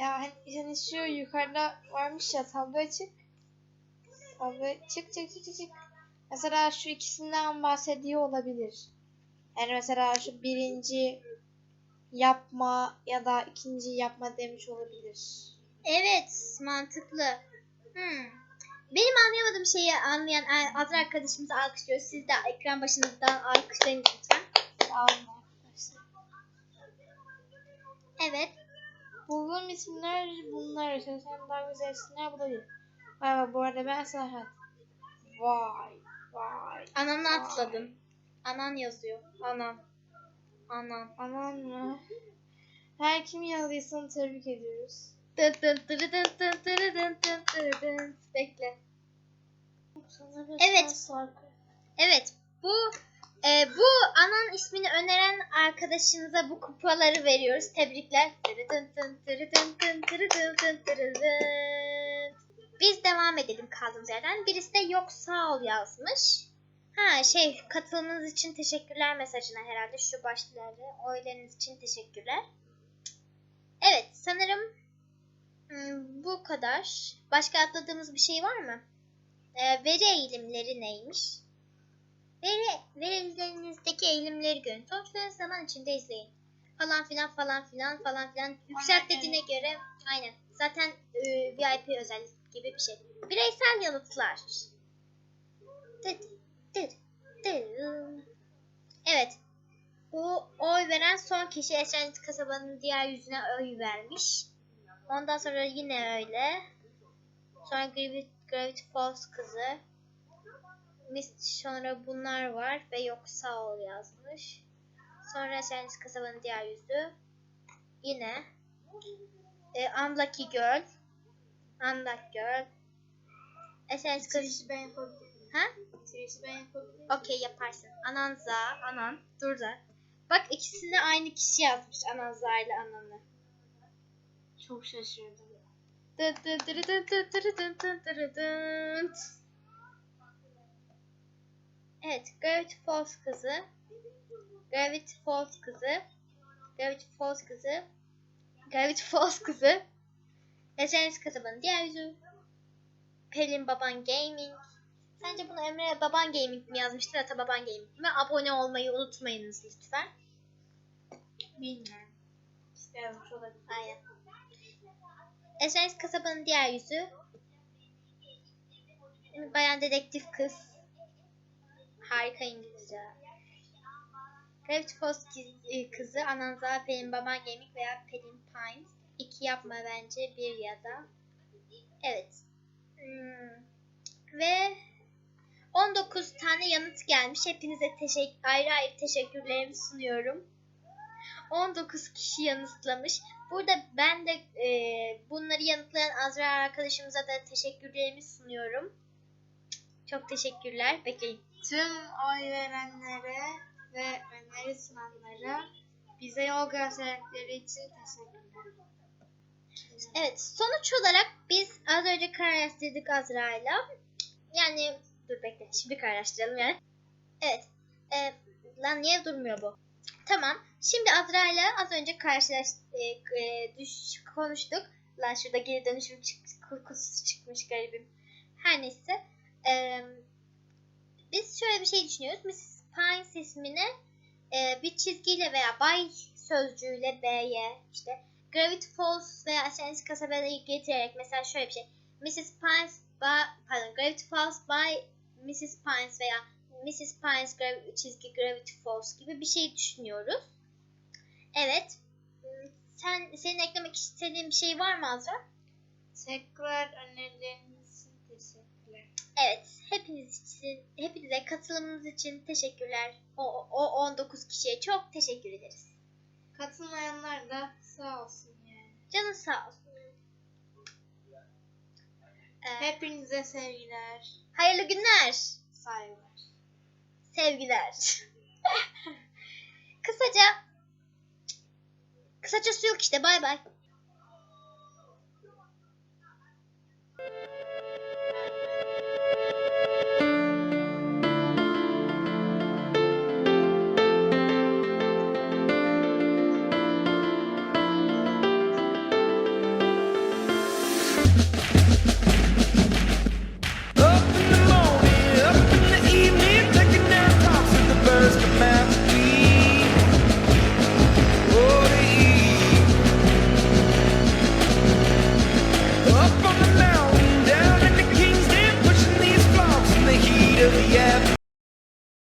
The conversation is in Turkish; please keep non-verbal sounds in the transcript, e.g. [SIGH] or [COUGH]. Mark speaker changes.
Speaker 1: Ya hani, hani şu yukarıda varmış ya tablo açık. Tablo çık çık çık çık. Mesela şu ikisinden bahsediyor olabilir. Yani mesela şu birinci yapma ya da ikinci yapma demiş olabilir.
Speaker 2: Evet, mantıklı. Hmm. Benim anlayamadığım şeyi anlayan Azra arkadaşımızı alkışlıyoruz. Siz de ekran başınızdan alkışlayın lütfen.
Speaker 1: Sağ olun arkadaşlar.
Speaker 2: Evet.
Speaker 1: Bulduğum isimler bunlar. Sen daha güzel isimler bulabilir. Vay vay bu arada ben Serhat. Vay vay.
Speaker 2: Ananı atladım. Anan yazıyor. Anan. Anan.
Speaker 1: Aman mı? Her kim yazdıysa onu tebrik ediyoruz.
Speaker 2: Dın dın dırı dın dın dırı dın dın dırı dın. Bekle. Evet. Evet. Bu e, bu anan ismini öneren arkadaşınıza bu kupaları veriyoruz. Tebrikler. Biz devam edelim kaldığımız yerden. Birisi de yok sağ ol yazmış. Ha şey katılımınız için teşekkürler mesajına herhalde şu başlıklarda. Oylarınız için teşekkürler. Evet sanırım hmm, bu kadar. Başka atladığımız bir şey var mı? Ee, veri eğilimleri neymiş? Veri, verilerinizdeki eğilimleri görün. Sonuçları zaman içinde izleyin. Falan filan falan filan falan filan. Yükselt dediğine göre aynen. Zaten e, VIP özellik gibi bir şey. Bireysel yanıtlar. Dıt, dıt, dıt. Evet. Bu oy veren son kişi Esenyurt kasabanın diğer yüzüne oy vermiş. Ondan sonra yine öyle. Sonra Gravity, Gravity Falls kızı. Miss sonra bunlar var ve yok sağ ol yazmış. Sonra Esenyurt kasabanın diğer yüzü. Yine. E, Unlucky Girl. Unlucky Girl. Esenyurt kasabanın...
Speaker 1: Tirişi ben yapabilirim.
Speaker 2: Ha?
Speaker 1: Tirişi ben yapabilirim.
Speaker 2: Okey yaparsın. Ananza, anan. Dur da. Bak ikisini aynı kişi yazmış. Ananza ile ananı.
Speaker 1: Çok şaşırdım.
Speaker 2: Dı dı dırı dı dı dırı dı dı dırı dınt. Evet, Gravity Falls kızı. Gravity Falls kızı. Gravity Falls kızı. Gravity Falls kızı. Esenyurt kasabanın diğer yüzü. Pelin Baban Gaming. Sence bunu Emre Baban Gaming mi yazmıştır Ata Baban Gaming mi? Abone olmayı unutmayınız lütfen.
Speaker 1: Bilmiyorum. İşte yazmış olabilir.
Speaker 2: Aynen. Esenyurt kasabanın diğer yüzü. Bayan dedektif kız. Harika İngilizce. Gravity kiz- kızı Ananza Pelin Baban Gaming veya Pelin Pines. İki yapma bence bir ya da. Evet. Hmm. Ve 19 tane yanıt gelmiş. Hepinize teşekkür, ayrı ayrı teşekkürlerimi sunuyorum. 19 kişi yanıtlamış. Burada ben de e, bunları yanıtlayan Azra arkadaşımıza da teşekkürlerimi sunuyorum. Çok teşekkürler. Bekleyin.
Speaker 1: Tüm oy verenlere ve öneri sunanlara bize yol gösterdikleri için teşekkürler.
Speaker 2: Evet sonuç olarak biz az önce kararlaştırdık Azra'yla. Yani dur bekle şimdi kararlaştıralım yani. Evet. E, lan niye durmuyor bu? Tamam. Şimdi Azra'yla az önce karşılaş e, e, düş konuştuk. Lan şurada geri dönüşüm çık, kutusu çıkmış garibim. Her neyse. E, biz şöyle bir şey düşünüyoruz. Mrs. Pines ismini e, bir çizgiyle veya by sözcüğüyle B'ye işte Gravity Falls veya Esenyurt kasabayı getirerek mesela şöyle bir şey. Mrs. Pines by, pardon Gravity Falls by Mrs. Pines veya Mrs. Pines Grav- çizgi Gravity Falls gibi bir şey düşünüyoruz. Evet. Hmm, Sen senin eklemek istediğin bir şey var mı Azra?
Speaker 1: Tekrar teşekkürler.
Speaker 2: Evet. Hepiniz için, hepinize katılımınız için teşekkürler. O, o 19 kişiye çok teşekkür ederiz.
Speaker 1: Katılmayanlar da sağ olsun yani.
Speaker 2: Canın sağ olsun. Ee,
Speaker 1: Hepinize sevgiler,
Speaker 2: hayırlı günler.
Speaker 1: saygılar.
Speaker 2: Sevgiler. [LAUGHS] kısaca kısacası yok işte bay bay.